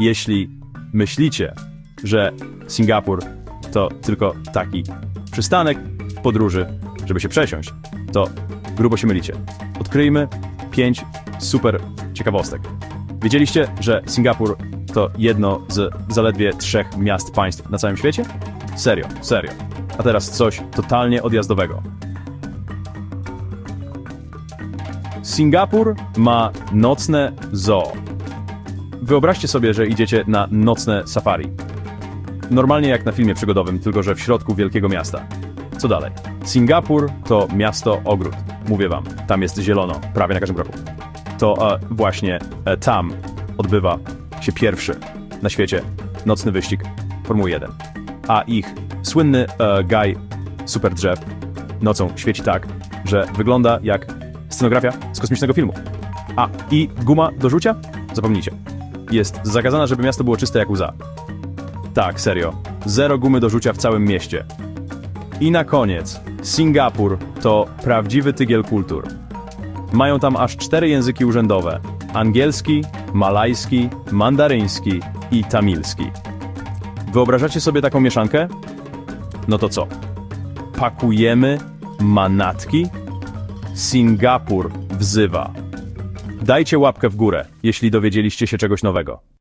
Jeśli myślicie, że Singapur to tylko taki przystanek w podróży, żeby się przesiąść, to grubo się mylicie. Odkryjmy pięć super ciekawostek. Wiedzieliście, że Singapur to jedno z zaledwie trzech miast państw na całym świecie? Serio, serio. A teraz coś totalnie odjazdowego. Singapur ma nocne zoo. Wyobraźcie sobie, że idziecie na nocne safari. Normalnie jak na filmie przygodowym, tylko że w środku wielkiego miasta. Co dalej? Singapur to miasto ogród. Mówię wam, tam jest zielono, prawie na każdym kroku. To e, właśnie e, tam odbywa się pierwszy na świecie nocny wyścig Formuły 1. A ich słynny e, guy super drzew nocą świeci tak, że wygląda jak scenografia z kosmicznego filmu. A, i guma do rzucia? Zapomnijcie. Jest zakazana, żeby miasto było czyste jak łza. Tak, serio. Zero gumy do rzucia w całym mieście. I na koniec, Singapur to prawdziwy tygiel kultur. Mają tam aż cztery języki urzędowe: angielski, malajski, mandaryński i tamilski. Wyobrażacie sobie taką mieszankę? No to co? Pakujemy manatki? Singapur wzywa. Dajcie łapkę w górę, jeśli dowiedzieliście się czegoś nowego.